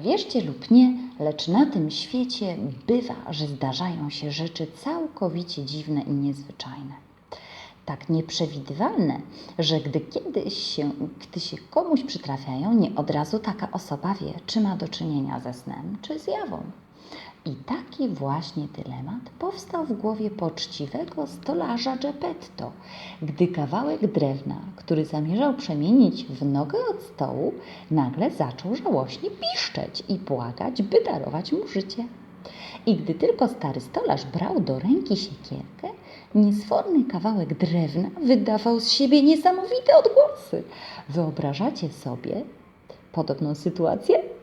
Wierzcie lub nie, lecz na tym świecie bywa, że zdarzają się rzeczy całkowicie dziwne i niezwyczajne. Tak nieprzewidywalne, że gdy kiedyś się, gdy się komuś przytrafiają, nie od razu taka osoba wie, czy ma do czynienia ze snem, czy zjawą. I taki właśnie dylemat powstał w głowie poczciwego stolarza Geppetto, gdy kawałek drewna, który zamierzał przemienić w nogę od stołu, nagle zaczął żałośnie piszczeć i błagać, by darować mu życie. I gdy tylko stary stolarz brał do ręki siekierkę, niesforny kawałek drewna wydawał z siebie niesamowite odgłosy. Wyobrażacie sobie podobną sytuację?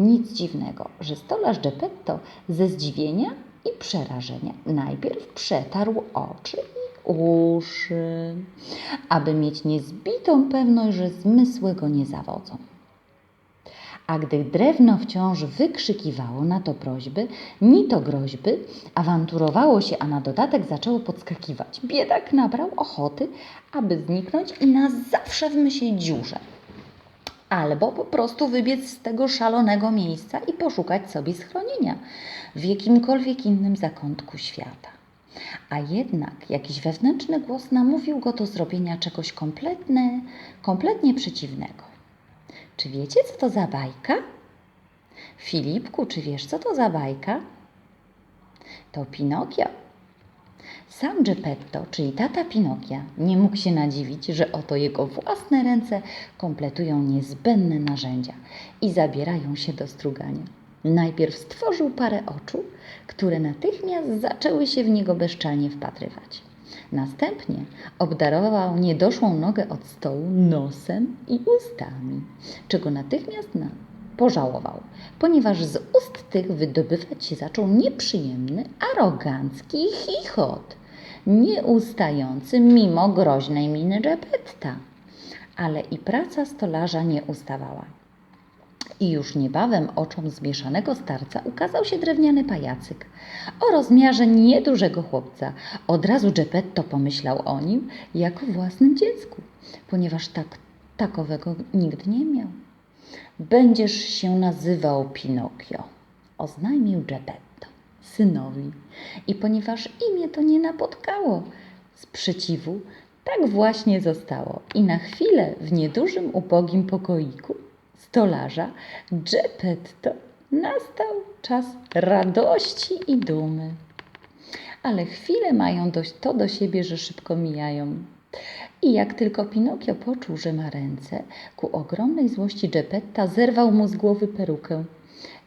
Nic dziwnego, że stolarz Geppetto ze zdziwienia i przerażenia najpierw przetarł oczy i uszy, aby mieć niezbitą pewność, że zmysły go nie zawodzą. A gdy drewno wciąż wykrzykiwało na to prośby, ni to groźby, awanturowało się, a na dodatek zaczęło podskakiwać. Biedak nabrał ochoty, aby zniknąć i na zawsze wmyślić dziurze albo po prostu wybiec z tego szalonego miejsca i poszukać sobie schronienia w jakimkolwiek innym zakątku świata. A jednak jakiś wewnętrzny głos namówił go do zrobienia czegoś kompletne, kompletnie przeciwnego. Czy wiecie, co to za bajka? Filipku, czy wiesz, co to za bajka? To Pinokio. Sam Geppetto, czyli tata Pinokia, nie mógł się nadziwić, że oto jego własne ręce kompletują niezbędne narzędzia i zabierają się do strugania. Najpierw stworzył parę oczu, które natychmiast zaczęły się w niego bezczelnie wpatrywać. Następnie obdarował niedoszłą nogę od stołu nosem i ustami, czego natychmiast na pożałował, ponieważ z ust tych wydobywać się zaczął nieprzyjemny, arogancki chichot, nieustający mimo groźnej miny Geppetta. Ale i praca stolarza nie ustawała. I już niebawem oczom zmieszanego starca ukazał się drewniany pajacyk o rozmiarze niedużego chłopca. Od razu Geppetto pomyślał o nim jako własnym dziecku, ponieważ tak, takowego nigdy nie miał. Będziesz się nazywał Pinokio, oznajmił Geppetto synowi. I ponieważ imię to nie napotkało sprzeciwu, tak właśnie zostało. I na chwilę w niedużym, ubogim pokoiku stolarza Geppetto nastał czas radości i dumy. Ale chwile mają dość to do siebie, że szybko mijają. I jak tylko Pinokio poczuł, że ma ręce, ku ogromnej złości Geppetta zerwał mu z głowy perukę.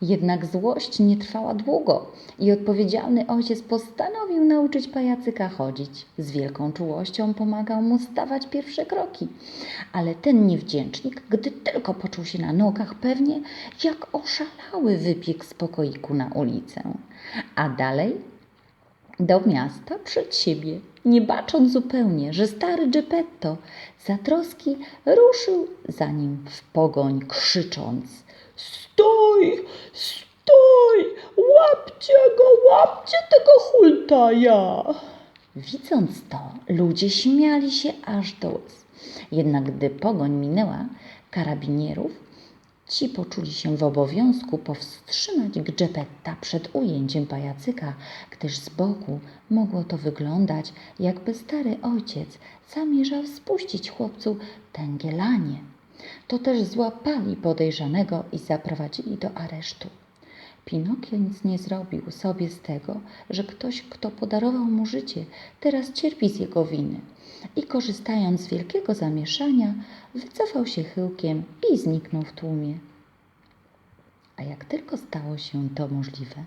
Jednak złość nie trwała długo i odpowiedzialny ojciec postanowił nauczyć pajacyka chodzić. Z wielką czułością pomagał mu stawać pierwsze kroki. Ale ten niewdzięcznik, gdy tylko poczuł się na nogach, pewnie jak oszalały wybiegł z pokoiku na ulicę. A dalej do miasta przed siebie, nie bacząc zupełnie, że stary Geppetto zatroski ruszył za nim w pogoń, krzycząc – Stój, stój, łapcie go, łapcie tego hultaja. Widząc to, ludzie śmiali się aż do łez. Jednak gdy pogoń minęła karabinierów, ci poczuli się w obowiązku powstrzymać Geppetta przed ujęciem pajacyka, gdyż z boku mogło to wyglądać, jakby stary ojciec zamierzał spuścić chłopcu tęgielanie. To też złapali podejrzanego i zaprowadzili do aresztu. Pinokio nic nie zrobił sobie z tego, że ktoś, kto podarował mu życie, teraz cierpi z jego winy. I korzystając z wielkiego zamieszania, wycofał się chyłkiem i zniknął w tłumie. A jak tylko stało się to możliwe,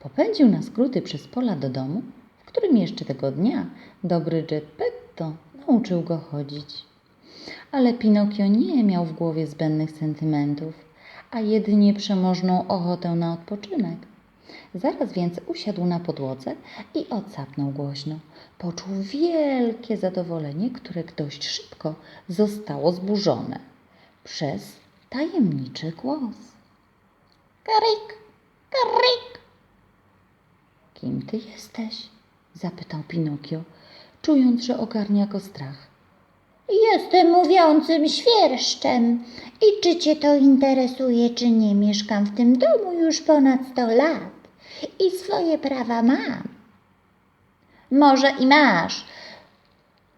popędził na skróty przez pola do domu, w którym jeszcze tego dnia dobry Geppetto nauczył go chodzić. Ale Pinokio nie miał w głowie zbędnych sentymentów, a jedynie przemożną ochotę na odpoczynek. Zaraz więc usiadł na podłodze i odsapnął głośno. Poczuł wielkie zadowolenie, które dość szybko zostało zburzone przez tajemniczy głos. Karik, karik. Kim ty jesteś? zapytał Pinokio, czując, że ogarnia go strach. Jestem mówiącym świerszczem. I czy cię to interesuje, czy nie? Mieszkam w tym domu już ponad sto lat i swoje prawa mam. Może i masz.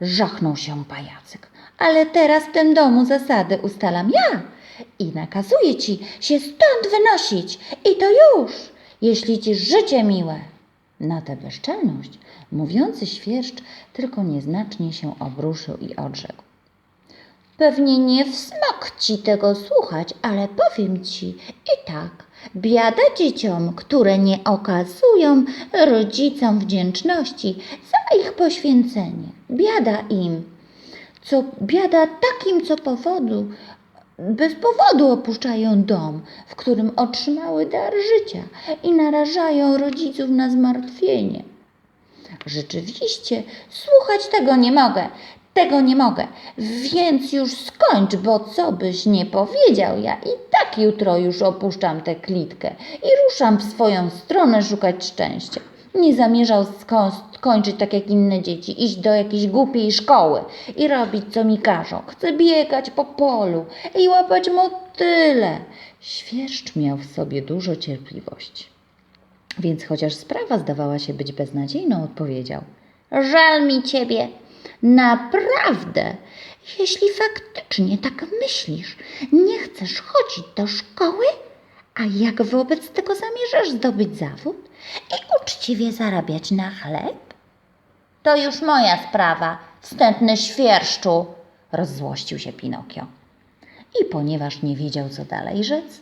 Żachnął się pajacyk. Ale teraz w tym domu zasady ustalam ja i nakazuję ci się stąd wynosić. I to już, jeśli ci życie miłe. Na tę bezczelność mówiący świerszcz tylko nieznacznie się obruszył i odrzekł. Pewnie nie w smok ci tego słuchać, ale powiem ci i tak. Biada dzieciom, które nie okazują rodzicom wdzięczności za ich poświęcenie. Biada im, co biada takim, co powodu, bez powodu opuszczają dom, w którym otrzymały dar życia i narażają rodziców na zmartwienie. Rzeczywiście, słuchać tego nie mogę, tego nie mogę, więc już skończ, bo co byś nie powiedział, ja i tak jutro już opuszczam tę klitkę i ruszam w swoją stronę szukać szczęścia. Nie zamierzał sko- skończyć tak jak inne dzieci, iść do jakiejś głupiej szkoły i robić co mi każą. Chcę biegać po polu i łapać motyle. Świerszcz miał w sobie dużo cierpliwości. Więc chociaż sprawa zdawała się być beznadziejną, odpowiedział – Żal mi ciebie. Naprawdę. Jeśli faktycznie tak myślisz, nie chcesz chodzić do szkoły, a jak wobec tego zamierzasz zdobyć zawód i uczciwie zarabiać na chleb? To już moja sprawa, wstępny świerszczu, rozzłościł się Pinokio. I ponieważ nie wiedział, co dalej rzec,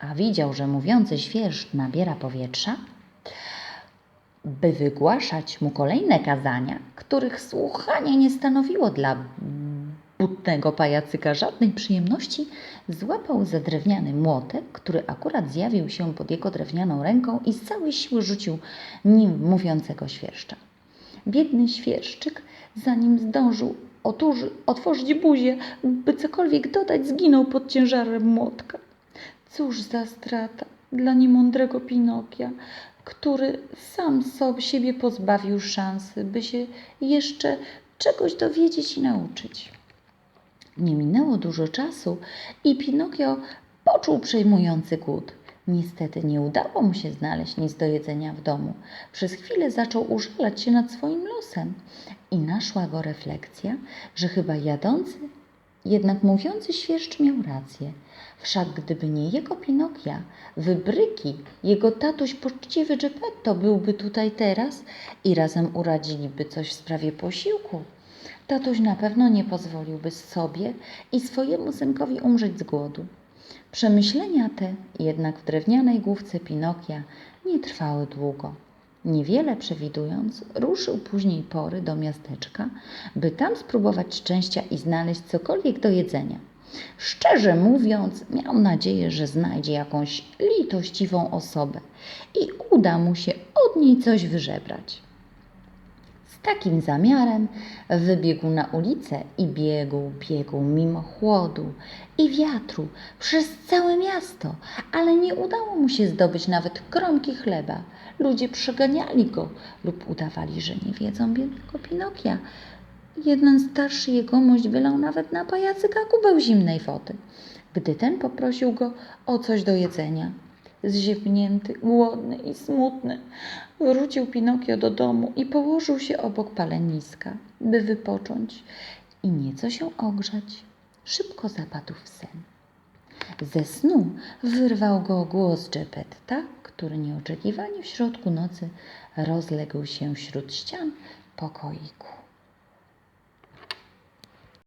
a widział, że mówiący świerszcz nabiera powietrza, by wygłaszać mu kolejne kazania, których słuchanie nie stanowiło dla butnego pajacyka żadnej przyjemności, złapał za drewniany młotek, który akurat zjawił się pod jego drewnianą ręką i z całej siły rzucił nim mówiącego świerszcza. Biedny świerszczyk, zanim zdążył otworzyć buzię, by cokolwiek dodać, zginął pod ciężarem młotka. Cóż za strata dla niemądrego Pinokia, który sam sobie siebie pozbawił szansy, by się jeszcze czegoś dowiedzieć i nauczyć. Nie minęło dużo czasu i Pinokio poczuł przejmujący głód. Niestety nie udało mu się znaleźć nic do jedzenia w domu. Przez chwilę zaczął użalać się nad swoim losem i naszła go refleksja, że chyba jadący, jednak mówiący świerszcz miał rację. Wszak gdyby nie jego Pinokia, wybryki, jego tatuś poczciwy Geppetto byłby tutaj teraz i razem uradziliby coś w sprawie posiłku. Tatuś na pewno nie pozwoliłby sobie i swojemu synkowi umrzeć z głodu. Przemyślenia te jednak w drewnianej główce Pinokia nie trwały długo. Niewiele przewidując, ruszył później pory do miasteczka, by tam spróbować szczęścia i znaleźć cokolwiek do jedzenia. Szczerze mówiąc, miał nadzieję, że znajdzie jakąś litościwą osobę i uda mu się od niej coś wyżebrać. Z takim zamiarem wybiegł na ulicę i biegł, biegł mimo chłodu i wiatru przez całe miasto, ale nie udało mu się zdobyć nawet kromki chleba. Ludzie przeganiali go lub udawali, że nie wiedzą biednego Pinokia. Jeden starszy jegomość wylał nawet na pajacyka kubeł zimnej wody, gdy ten poprosił go o coś do jedzenia. Zziewnięty, głodny i smutny, wrócił Pinokio do domu i położył się obok paleniska, by wypocząć i nieco się ogrzać. Szybko zapadł w sen. Ze snu wyrwał go głos Geppetta, który nieoczekiwanie w środku nocy rozległ się wśród ścian pokoiku.